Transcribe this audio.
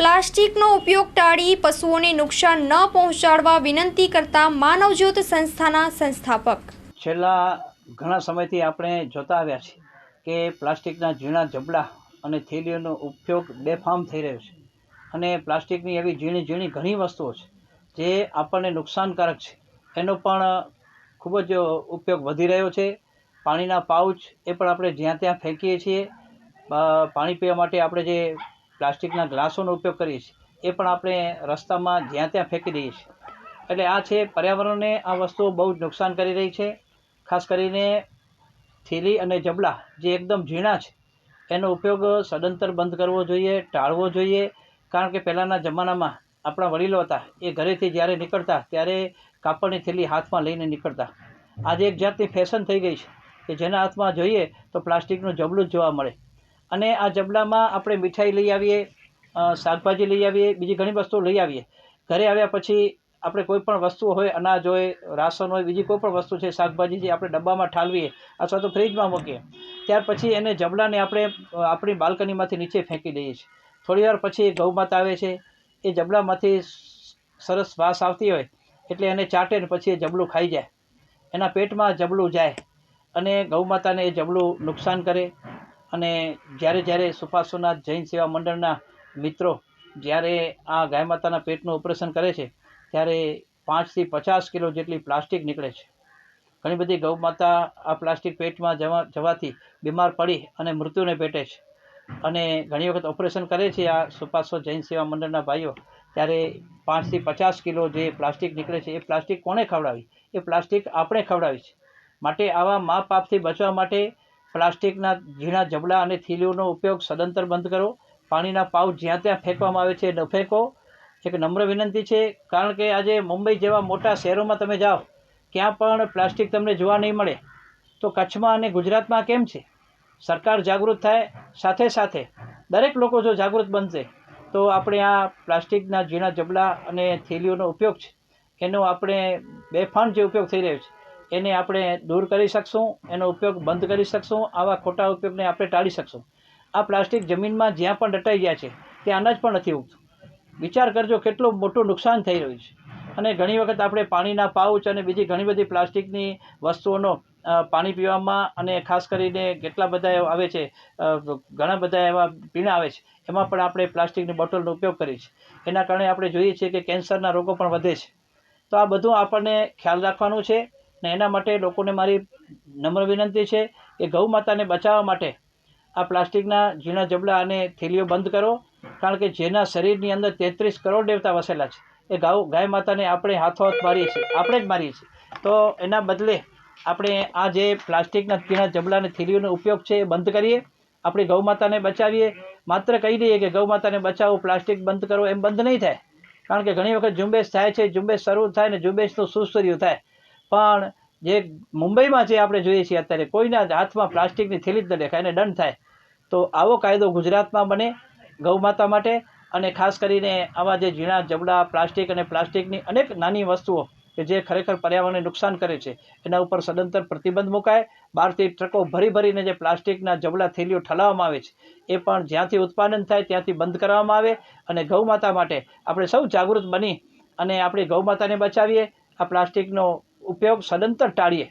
પ્લાસ્ટિકનો ઉપયોગ ટાળી પશુઓને નુકસાન ન પહોંચાડવા વિનંતી કરતા માનવજ્યોત સંસ્થાના સંસ્થાપક. છેલ્લા ઘણા સમયથી આપણે જોતા આવ્યા છીએ કે પ્લાસ્ટિકના ઝીણા જબડા અને થેલીઓનો ઉપયોગ બેફામ થઈ રહ્યો છે અને પ્લાસ્ટિકની એવી ઝીણી ઝીણી ઘણી વસ્તુઓ છે જે આપણને નુકસાનકારક છે. એનો પણ ખૂબ જ ઉપયોગ વધી રહ્યો છે. પાણીના પાઉચ એ પણ આપણે જ્યાં ત્યાં ફેંકીએ છીએ. પાણી પીવા માટે આપણે જે પ્લાસ્ટિકના ગ્લાસોનો ઉપયોગ કરીએ છીએ એ પણ આપણે રસ્તામાં જ્યાં ત્યાં ફેંકી દઈએ છીએ એટલે આ છે, પર્યાવરણને આ વસ્તુઓ બહુ જ નુકસાન કરી રહી છે. ખાસ કરીને થેલી અને જબલા, જે એકદમ ઝીણા છે, એનો ઉપયોગ સદંતર બંધ કરવો જોઈએ, ટાળવો જોઈએ. કારણ કે પહેલાંના જમાનામાં આપણા વડીલો હતા, એ ઘરેથી જ્યારે નીકળતા ત્યારે કાપડની થેલી હાથમાં લઈને નીકળતા. આજે એક જાતની ફેશન થઈ ગઈ છે કે જેના હાથમાં જોઈએ તો પ્લાસ્ટિકનું જબલું જ જોવા મળે. અને આ જબલામાં આપણે મીઠાઈ લઈ આવીએ શાકભાજી લઈ આવીએ, બીજી ઘણી વસ્તુઓ લઈ આવીએ. ઘરે આવ્યા પછી આપણે કોઈ પણ વસ્તુ હોય, અનાજ હોય રાશન હોય, બીજી કોઈ પણ વસ્તુ છે, શાકભાજી જે આપણે ડબ્બામાં ઠાલવીએ અથવા તો ફ્રીજમાં મૂકીએ, ત્યાર પછી એને જબલાને આપણે આપણી બાલ્કનીમાંથી નીચે ફેંકી દઈએ છીએ. થોડી વાર પછી ગૌમાતા આવે છે, એ જબલામાંથી સરસ વાસ આવતી હોય, એટલે એને ચાટે ને પછી એ જબલું ખાઈ જાય. એના પેટમાં જબલું જાય અને ગૌમાતાને એ જબલું નુકસાન કરે અને જ્યારે જ્યારે સુપાસોનાથ જૈન સેવા મંડળના મિત્રો જ્યારે આ ગાય માતાના પેટનું ઓપરેશન કરે છે, ત્યારે પાંચથી પચાસ કિલો જેટલી પ્લાસ્ટિક નીકળે છે. ઘણી બધી ગૌ માતા આ પ્લાસ્ટિક પેટમાં જવા, જવાથી બીમાર પડી અને મૃત્યુને પેટે છે. અને ઘણી વખત ઓપરેશન કરે છે આ સુપાસો જૈન સેવા મંડળના ભાઈઓ, ત્યારે પાંચથી પચાસ કિલો જે પ્લાસ્ટિક નીકળે છે, એ પ્લાસ્ટિક કોણે ખવડાવી? એ પ્લાસ્ટિક આપણે ખવડાવી છે. માટે આવા મા પાપથી બચવા માટે પ્લાસ્ટિકના ઝીણા જબલા અને થીલીઓનો ઉપયોગ સદંતર બંધ કરો. પાણીના પાઉચ જ્યાં ત્યાં ફેંકવામાં આવે છે ન ફેંકો. એક નમ્ર વિનંતી છે, કારણ કે આજે મુંબઈ જેવા મોટા શહેરોમાં તમે જાઓ, ક્યાં પણ પ્લાસ્ટિક તમને જોવા નહીં મળે. તો કચ્છમાં અને ગુજરાતમાં કેમ છે? સરકાર જાગૃત થાય, સાથે સાથે દરેક લોકો જો જાગૃત બનશે, તો આપણે આ પ્લાસ્ટિકના ઝીણા જબલા અને થેલીઓનો ઉપયોગ છે, એનો આપણે બેફાન જે ઉપયોગ થઈ રહ્યો છે એને આપણે દૂર કરી શકશું, એનો ઉપયોગ બંધ કરી શકશું, આવા ખોટા ઉપયોગને આપણે ટાળી શકશું. આ પ્લાસ્ટિક જમીનમાં જ્યાં પણ દટાઈ ગયા છે, ત્યાં અનાજ પણ નથી ઉગતું. વિચાર કરજો કેટલું મોટું નુકસાન થઈ રહ્યું છે. અને ઘણી વખત આપણે પાણીના પાઉચ અને બીજી ઘણી બધી પ્લાસ્ટિકની વસ્તુઓનો પાણી પીવામાં અને ખાસ કરીને કેટલા બધા આવે છે ઘણા બધા એવા પીણા આવે છે, એમાં પણ આપણે પ્લાસ્ટિકની બોટલનો ઉપયોગ કરીએ છીએ. એના કારણે આપણે જોઈએ છીએ કે કેન્સરના રોગો પણ વધે છે. તો આ બધું આપણને ખ્યાલ રાખવાનું છે. ને એના માટે લોકોને મારી નમ્ર વિનંતી છે કે ગૌ માતાને બચાવવા માટે આ પ્લાસ્ટિકના ઝીણા જબલા અને થેલીઓ બંધ કરો, કારણ કે જેના શરીરની અંદર તેત્રીસ કરોડ દેવતા વસેલા છે. એ ગાઉ, ગાય માતાને આપણે હાથો હાથ મારીએ છીએ, આપણે જ મારીએ છીએ. તો એના બદલે આપણે આ જે પ્લાસ્ટિકના ઝીણા જબલા અને થેલીઓનો ઉપયોગ છે એ બંધ કરીએ, આપણે ગૌ માતાને બચાવીએ. માત્ર કહી દઈએ કે ગૌ માતાને બચાવો, પ્લાસ્ટિક બંધ કરો એમ બંધ નહીં થાય. કારણ કે ઘણી વખત ઝુંબેશ થાય છે, ઝુંબેશ શરૂ થાય ને ઝુંબેશનું સુસ્તર્યું થાય. પણ જે મુંબઈમાં જે આપણે જોઈએ છીએ અત્યારે કોઈના હાથમાં પ્લાસ્ટિકની થેલી જ ન દેખાય એને દંડ થાય. તો આવો કાયદો ગુજરાતમાં બને ગૌ માતા માટે અને ખાસ કરીને આવા જે ઝીણા જબડા પ્લાસ્ટિક અને પ્લાસ્ટિકની અનેક નાની વસ્તુઓ કે જે ખરેખર પર્યાવરણને નુકસાન કરે છે એના ઉપર સદંતર પ્રતિબંધ મુકાય. બહારથી ટ્રકો ભરી ભરીને જે પ્લાસ્ટિકના જબલા થેલીઓ ઠલાવવામાં આવે છે એ પણ જ્યાંથી ઉત્પાદન થાય ત્યાંથી બંધ કરવામાં આવે અને ગૌ માતા માટે આપણે સૌ જાગૃત બની અને આપણી ગૌ માતાને બચાવીએ. આ પ્લાસ્ટિકનો ઉપયોગ સદંતર ટાળીએ.